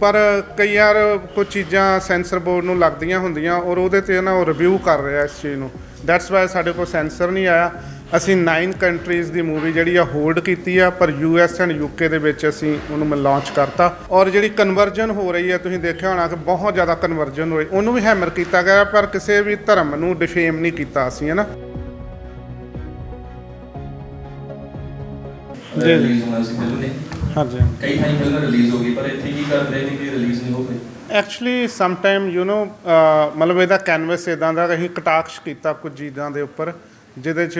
ਪਰ ਕਈ ਵਾਰ ਕੁਝ ਚੀਜ਼ਾਂ ਸੈਂਸਰ ਬੋਰਡ ਨੂੰ ਲੱਗਦੀਆਂ ਹੁੰਦੀਆਂ ਔਰ ਉਹਦੇ ਤੇ ਨਾ ਉਹ ਰਿਵਿਊ ਕਰ ਰਿਹਾ ਇਸ ਚੀਜ਼ ਨੂੰ। ਦੈਟਸ ਵਾਈ ਸਾਡੇ ਕੋਲ ਸੈਂਸਰ ਨਹੀਂ ਆਇਆ। ਅਸੀਂ 9 ਕੰਟਰੀਜ਼ ਦੀ ਮੂਵੀ ਜਿਹੜੀ ਆ ਹੋਲਡ ਕੀਤੀ ਆ, ਪਰ ਯੂ ਐਸ ਐਂਡ ਯੂਕੇ ਦੇ ਵਿੱਚ ਅਸੀਂ ਉਹਨੂੰ ਮੈਂ ਲਾਂਚ ਕਰਤਾ। ਔਰ ਜਿਹੜੀ ਕਨਵਰਜਨ ਹੋ ਰਹੀ ਹੈ ਤੁਸੀਂ ਦੇਖਿਆ ਹੋਣਾ ਕਿ ਬਹੁਤ ਜ਼ਿਆਦਾ ਕਨਵਰਜਨ ਹੋਈ। ਉਹਨੂੰ ਵੀ ਹੈਮਰ ਕੀਤਾ ਗਿਆ, ਪਰ ਕਿਸੇ ਵੀ ਧਰਮ ਨੂੰ ਡਿਫੇਮ ਨਹੀਂ ਕੀਤਾ ਅਸੀਂ, ਹੈ ਨਾ? ਜੀ। ਰਿਲੀਜ਼ ਹਾਂਜੀ। ਕਈ ਥਾਈਂ ਫਿਲਮ ਰਿਲੀਜ਼ ਹੋ ਗਈ ਪਰ ਇੱਥੇ ਕੀ ਕਰ ਰਹੇ ਨੇ ਕਿ ਰਿਲੀਜ਼ ਨਹੀਂ ਹੋ ਪਈ actually some time you know ਮਤਲਬ ਇਹਦਾ ਕੈਨਵਸ ਇਦਾਂ ਦਾ ਅਸੀਂ ਕਟਾਕਸ਼ ਕੀਤਾ ਕੁਝ ਚੀਜ਼ਾਂ ਦੇ ਉੱਪਰ ਜਿਹਦੇ ਚ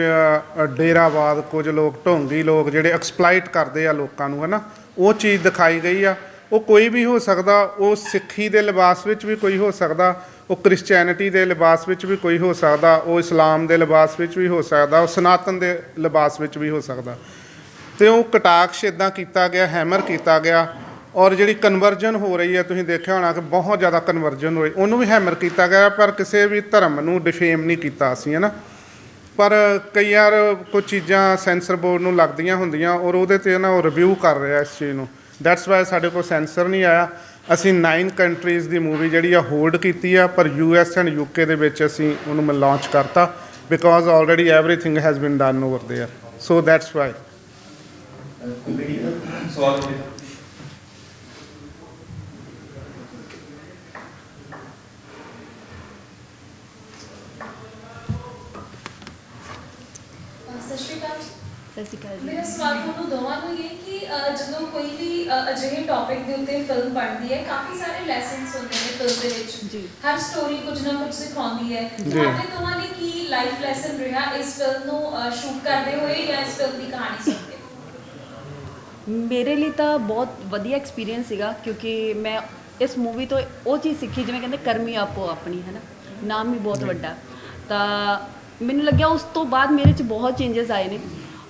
ਅ, ਡੇਰਾਵਾਦ ਕੁਝ ਲੋਕ ਢੋਂਗੀ ਲੋਕ ਜਿਹੜੇ ਐਕਸਪਲਾਈਟ ਕਰਦੇ ਆ ਲੋਕਾਂ ਨੂੰ ਹਨਾ ਉਹ ਚੀਜ਼ ਦਿਖਾਈ ਗਈ ਆ। ਉਹ ਕੋਈ ਵੀ ਹੋ ਸਕਦਾ ਉਹ ਸਿੱਖੀ ਦੇ ਲਿਬਾਸ ਵਿੱਚ ਵੀ ਕੋਈ ਹੋ ਸਕਦਾ ਉਹ ਕ੍ਰਿਸਚੀਅਨਿਟੀ ਦੇ ਲਿਬਾਸ ਵਿੱਚ ਵੀ ਕੋਈ ਹੋ ਸਕਦਾ ਉਹ ਇਸਲਾਮ ਦੇ ਲਿਬਾਸ ਵਿੱਚ ਵੀ ਹੋ ਸਕਦਾ ਉਹ ਸਨਾਤਨ ਦੇ ਲਿਬਾਸ ਵਿੱਚ ਵੀ ਹੋ ਸਕਦਾ। ਤੇ ਉਹ ਕਟਾਕਸ਼ ਇਦਾਂ ਕੀਤਾ ਗਿਆ ਹੈਮਰ ਕੀਤਾ ਗਿਆ ਔਰ ਜਿਹੜੀ ਕਨਵਰਜਨ ਹੋ ਰਹੀ ਹੈ ਤੁਸੀਂ ਦੇਖਿਆ ਹੋਣਾ ਕਿ ਬਹੁਤ ਜ਼ਿਆਦਾ ਕਨਵਰਜਨ ਹੋਈ ਉਹਨੂੰ ਵੀ ਹੈਮਰ ਕੀਤਾ ਗਿਆ ਪਰ ਕਿਸੇ ਵੀ ਧਰਮ ਨੂੰ ਡਿਫੇਮ ਨਹੀਂ ਕੀਤਾ ਅਸੀਂ ਹੈ ਨਾ ਪਰ ਕਈ ਵਾਰ ਕੁਝ ਚੀਜ਼ਾਂ ਸੈਂਸਰ ਬੋਰਡ ਨੂੰ ਲੱਗਦੀਆਂ ਹੁੰਦੀਆਂ ਔਰ ਉਹਦੇ ਤੇ ਨਾ ਉਹ ਰਿਵਿਊ ਕਰ ਰਿਹਾ ਇਸ ਚੀਜ਼ ਨੂੰ ਦੈਟਸ ਵਾਈ ਸਾਡੇ ਕੋਲ ਸੈਂਸਰ ਨਹੀਂ ਆਇਆ ਅਸੀਂ 9 ਕੰਟਰੀਜ਼ ਦੀ ਮੂਵੀ ਜਿਹੜੀ ਆ ਹੋਲਡ ਕੀਤੀ ਆ ਪਰ ਯੂ ਐਸ ਐਂਡ ਯੂਕੇ ਦੇ ਵਿੱਚ ਅਸੀਂ ਉਹਨੂੰ ਮੈਂ ਲਾਂਚ ਕਰਤਾ because already everything has been done over there so that's why ਕੋਈ ਵੀਡੀਓ ਸਵਾਲ ਹੋਵੇ ਸਤਿ ਸ਼੍ਰੀ ਅਕਾਲ ਸਤਿ ਸ਼੍ਰੀ ਅਕਾਲ ਮੇਰਾ ਸਵਾਲ ਤੁਹਾਨੂੰ ਦੋਵਾਂ ਨੂੰ ਇਹ ਕਿ ਜਦੋਂ ਕੋਈ ਵੀ ਅਜਿਹੇ ਟੌਪਿਕ ਦੇ ਉੱਤੇ ਫਿਲਮ ਬਣਦੀ ਹੈ ਕਾਫੀ ਸਾਰੇ ਲੈਸਨਸ ਹੁੰਦੇ ਨੇ ਫਿਲਮ ਦੇ ਵਿੱਚ। ਹਰ ਸਟੋਰੀ ਕੁਝ ਨਾ ਕੁਝ ਸਿਖਾਉਂਦੀ ਹੈ। ਤੁਹਾਡੇ ਦੋਵਾਂ ਨੇ ਕੀ ਲਾਈਫ ਲੈਸਨ ਰਿਹਾ ਇਸ ਫਿਲਮ ਨੂੰ ਸ਼ੂਟ ਕਰਦੇ ਹੋਏ ਜਾਂ ਇਸ ਫਿਲਮ ਦੀ ਕਹਾਣੀ ਸੁਣ ਮੇਰੇ ਲਈ ਤਾਂ ਬਹੁਤ ਵਧੀਆ ਐਕਸਪੀਰੀਅੰਸ ਸੀਗਾ ਕਿਉਂਕਿ ਮੈਂ ਇਸ ਮੂਵੀ ਤੋਂ ਉਹ ਚੀਜ਼ ਸਿੱਖੀ ਜਿਵੇਂ ਕਹਿੰਦੇ ਕਰਮੀ ਆਪੋ ਆਪਣੀ ਹੈ ਨਾ ਨਾਮ ਵੀ ਬਹੁਤ ਵੱਡਾ। ਤਾਂ ਮੈਨੂੰ ਲੱਗਿਆ ਉਸ ਤੋਂ ਬਾਅਦ ਮੇਰੇ 'ਚ ਬਹੁਤ ਚੇਂਜਸ ਆਏ ਨੇ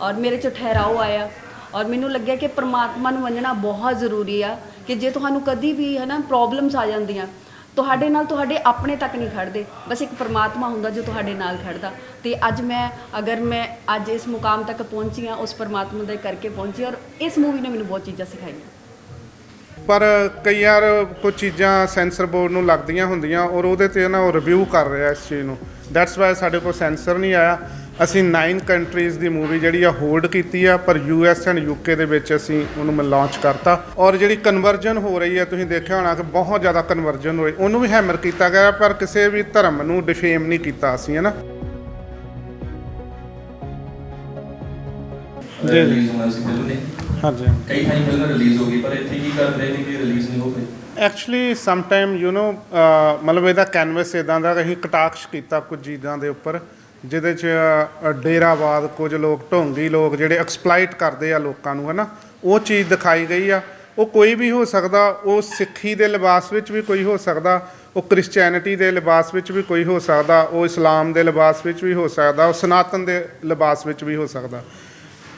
ਔਰ ਮੇਰੇ 'ਚ ਠਹਿਰਾਓ ਆਇਆ ਔਰ ਮੈਨੂੰ ਲੱਗਿਆ ਕਿ ਪ੍ਰਮਾਤਮਾ ਨੂੰ ਮੰਨਣਾ ਬਹੁਤ ਜ਼ਰੂਰੀ ਆ ਕਿ ਜੇ ਤੁਹਾਨੂੰ ਕਦੀ ਵੀ ਹੈ ਨਾ ਪ੍ਰੋਬਲਮਸ ਆ ਜਾਂਦੀਆਂ ਤੁਹਾਡੇ ਨਾਲ ਤੁਹਾਡੇ ਆਪਣੇ ਤੱਕ ਨਹੀਂ ਖੜਦੇ। ਬਸ ਇੱਕ ਪਰਮਾਤਮਾ ਹੁੰਦਾ ਜੋ ਤੁਹਾਡੇ ਨਾਲ ਖੜਦਾ। ਤੇ ਅੱਜ ਮੈਂ, ਅਗਰ ਮੈਂ ਅੱਜ ਇਸ ਮੁਕਾਮ ਤੱਕ ਪਹੁੰਚੀ ਹਾਂ, ਉਸ ਪਰਮਾਤਮਾ ਦੇ ਕਰਕੇ ਪਹੁੰਚੀ ਔਰ ਇਸ ਮੂਵੀ ਨੇ ਮੈਨੂੰ ਬਹੁਤ ਚੀਜ਼ਾਂ ਸਿਖਾਈਆਂ। ਪਰ ਕਈ ਵਾਰ ਕੁਝ ਚੀਜ਼ਾਂ ਸੈਂਸਰ ਬੋਰਡ ਨੂੰ ਲੱਗਦੀਆਂ ਹੁੰਦੀਆਂ ਔਰ ਉਹਦੇ ਤੇ ਨਾ ਉਹ ਰਿਵਿਊ ਕਰ ਰਿਹਾ ਇਸ ਚੀਜ਼ ਨੂੰ। ਦੈਟਸ ਵਾਈ ਸਾਡੇ ਕੋਲ ਸੈਂਸਰ ਨਹੀਂ ਆਇਆ। ਅਸੀਂ 9 ਕੰਟਰੀਜ਼ ਦੀ ਮੂਵੀ ਜਿਹੜੀ ਆ ਹੋਲਡ ਕੀਤੀ ਆ ਪਰ ਯੂ ਐਸ ਐਂਡ ਯੂਕੇ ਦੇ ਵਿੱਚ ਅਸੀਂ ਉਹਨੂੰ ਮੈਂ ਲਾਂਚ ਕਰਤਾ। ਔਰ ਜਿਹੜੀ ਕਨਵਰਜਨ ਹੋ ਰਹੀ ਹੈ ਤੁਸੀਂ ਦੇਖਿਆ ਹੋਣਾ ਕਿ ਬਹੁਤ ਜ਼ਿਆਦਾ ਕਨਵਰਜਨ ਹੋਈ ਉਹਨੂੰ ਵੀ ਹੈਮਰ ਕੀਤਾ ਗਿਆ ਪਰ ਕਿਸੇ ਵੀ ਧਰਮ ਨੂੰ ਡਿਫੇਮ ਨਹੀਂ ਕੀਤਾ ਅਸੀਂ ਹੈ ਨਾ? ਜੀ। ਰਿਲੀਜ਼ ਹੋਣਾ ਸੀ ਫਿਲਮ ਨੇ ਹਾਂਜੀ ਕਈ ਥਾਈਂ ਫਿਲਮ ਰਿਲੀਜ਼ ਹੋ ਗਈ ਪਰ ਇੱਥੇ ਕੀ ਕਰ ਰਹੇ ਨੇ ਕਿ ਰਿਲੀਜ਼ ਨਹੀਂ ਹੋ ਪਈ actually some time you know ਮਤਲਬ ਇਹਦਾ ਕੈਨਵਸ ਇਦਾਂ ਦਾ ਕਿ ਅਸੀਂ ਕਟਾਕਸ਼ ਕੀਤਾ ਕੁਝ ਚੀਜ਼ਾਂ ਦੇ ਉੱਪਰ। ਜਿਹਦੇ ਚ ਡੇਰਾਵਾਦ ਕੁਝ ਲੋਕ ਢੋਂਗੀ ਲੋਕ ਜਿਹੜੇ ਐਕਸਪਲਾਈਟ ਕਰਦੇ ਆ ਲੋਕਾਂ ਨੂੰ, ਹਨਾ? ਉਹ ਚੀਜ਼ ਦਿਖਾਈ ਗਈ ਆ। ਉਹ ਕੋਈ ਵੀ ਹੋ ਸਕਦਾ, ਉਹ ਸਿੱਖੀ ਦੇ ਲਿਬਾਸ ਵਿੱਚ ਵੀ ਕੋਈ ਹੋ ਸਕਦਾ, ਉਹ ਕ੍ਰਿਸਚੀਅਨਿਟੀ ਦੇ ਲਿਬਾਸ ਵਿੱਚ ਵੀ ਕੋਈ ਹੋ ਸਕਦਾ, ਉਹ ਇਸਲਾਮ ਦੇ ਲਿਬਾਸ ਵਿੱਚ ਵੀ ਹੋ ਸਕਦਾ, ਉਹ ਸਨਾਤਨ ਦੇ ਲਿਬਾਸ ਵਿੱਚ ਵੀ ਹੋ ਸਕਦਾ।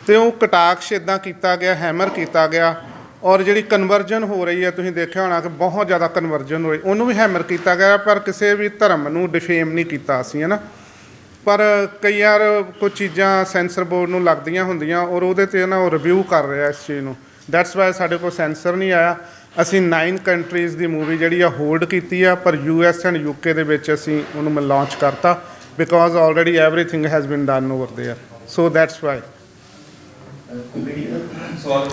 ਤੇ ਉਹ ਕਟਾਕਸ਼ ਇਦਾਂ ਕੀਤਾ ਗਿਆ ਹੈਮਰ ਕੀਤਾ ਗਿਆ, ਔਰ ਜਿਹੜੀ ਕਨਵਰਜਨ ਹੋ ਰਹੀ ਹੈ ਤੁਸੀਂ ਦੇਖਿਆ ਹੋਣਾ ਕਿ ਬਹੁਤ ਜ਼ਿਆਦਾ ਕਨਵਰਜਨ ਹੋਈ। ਉਹਨੂੰ ਵੀ ਹੈਮਰ ਕੀਤਾ ਗਿਆ, ਪਰ ਕਿਸੇ ਵੀ ਧਰਮ ਨੂੰ ਡਿਫੇਮ ਨਹੀਂ ਕੀਤਾ ਅਸੀਂ ਹੈ ਨਾ ਪਰ ਕਈ ਵਾਰ ਕੁਝ ਚੀਜ਼ਾਂ ਸੈਂਸਰ ਬੋਰਡ ਨੂੰ ਲੱਗਦੀਆਂ ਹੁੰਦੀਆਂ ਔਰ ਉਹਦੇ ਤੇ ਨਾ ਉਹ ਰਿਵਿਊ ਕਰ ਰਿਹਾ ਇਸ ਚੀਜ਼ ਨੂੰ ਦੈਟਸ ਵਾਈ ਸਾਡੇ ਕੋਲ ਸੈਂਸਰ ਨਹੀਂ ਆਇਆ ਅਸੀਂ 9 ਕੰਟਰੀਜ਼ ਦੀ ਮੂਵੀ ਜਿਹੜੀ ਆ ਹੋਲਡ ਕੀਤੀ ਆ ਪਰ ਯੂ ਐਸ ਐਂਡ ਯੂਕੇ ਦੇ ਵਿੱਚ ਅਸੀਂ ਉਹਨੂੰ ਮੈਂ ਲਾਂਚ ਕਰਤਾ because already everything has been done over there so that's why ਕੋਈ ਵੀਡੀਓ ਸਵਾਲ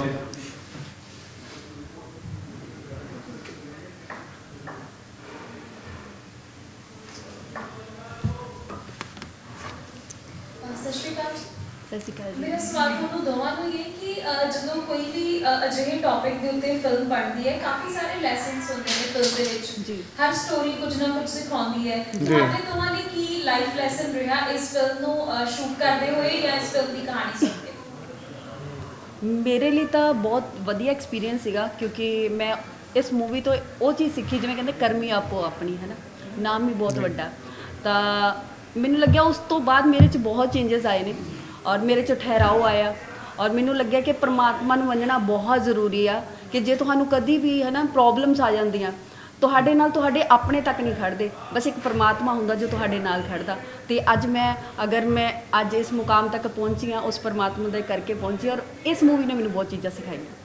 ਸਤਿ ਸ਼੍ਰੀ ਅਕਾਲ ਸਤਿ ਸ਼੍ਰੀ ਅਕਾਲ ਮੇਰਾ ਸਵਾਲ ਤੁਹਾਨੂੰ ਦੋਵਾਂ ਨੂੰ ਇਹ ਕਿ ਅ, ਜਦੋਂ ਕੋਈ ਵੀ ਅ, ਅਜਿਹੇ ਟੌਪਿਕ ਦੇ ਉੱਤੇ ਫਿਲਮ ਬਣਦੀ ਹੈ ਕਾਫੀ ਸਾਰੇ ਲੈਸਨਸ ਹੁੰਦੇ ਨੇ ਫਿਲਮ ਦੇ ਵਿੱਚ। ਜੀ। ਹਰ ਸਟੋਰੀ ਕੁਝ ਨਾ ਕੁਝ ਸਿਖਾਉਂਦੀ ਹੈ। ਜੀ। ਤੁਹਾਡੇ ਦੋਵਾਂ ਨੇ ਕੀ ਲਾਈਫ ਲੈਸਨ ਰਿਹਾ ਇਸ ਫਿਲਮ ਨੂੰ ਸ਼ੂਟ ਕਰਦੇ ਹੋਏ ਜਾਂ ਇਸ ਫਿਲਮ ਦੀ ਕਹਾਣੀ ਸੁਣ ਕੇ? ਮੇਰੇ ਲਈ ਤਾਂ ਬਹੁਤ ਵਧੀਆ ਐਕਸਪੀਰੀਅੰਸ ਸੀਗਾ ਕਿਉਂਕਿ ਮੈਂ ਇਸ ਮੂਵੀ ਤੋਂ ਉਹ ਚੀਜ਼ ਸਿੱਖੀ ਜਿਵੇਂ ਕਹਿੰਦੇ ਕਰਮੀ ਆਪੋ ਆਪਣੀ ਹੈ ਨਾ ਨਾਮ ਵੀ ਬਹੁਤ ਵੱਡਾ। ਤਾਂ ਮੈਨੂੰ ਲੱਗਿਆ ਉਸ ਤੋਂ ਬਾਅਦ ਮੇਰੇ 'ਚ ਬਹੁਤ ਚੇਂਜਸ ਆਏ ਨੇ ਔਰ ਮੇਰੇ 'ਚ ਠਹਿਰਾਓ ਆਇਆ ਔਰ ਮੈਨੂੰ ਲੱਗਿਆ ਕਿ ਪ੍ਰਮਾਤਮਾ ਨੂੰ ਮੰਨਣਾ ਬਹੁਤ ਜ਼ਰੂਰੀ ਆ ਕਿ ਜੇ ਤੁਹਾਨੂੰ ਕਦੀ ਵੀ ਹੈ ਨਾ ਪ੍ਰੋਬਲਮਸ ਆ ਜਾਂਦੀਆਂ, ਤੁਹਾਡੇ ਨਾਲ ਤੁਹਾਡੇ ਆਪਣੇ ਤੱਕ ਨਹੀਂ ਖੜਦੇ, ਬਸ ਇੱਕ ਪਰਮਾਤਮਾ ਹੁੰਦਾ ਜੋ ਤੁਹਾਡੇ ਨਾਲ ਖੜਦਾ। ਤੇ ਅੱਜ ਮੈਂ, ਅਗਰ ਮੈਂ ਅੱਜ ਇਸ ਮੁਕਾਮ ਤੱਕ ਪਹੁੰਚੀ ਹਾਂ, ਉਸ ਪਰਮਾਤਮਾ ਦੇ ਕਰਕੇ ਪਹੁੰਚੀ ਔਰ ਇਸ ਮੂਵੀ ਨੇ ਮੈਨੂੰ ਬਹੁਤ ਚੀਜ਼ਾਂ ਸਿਖਾਈਆਂ।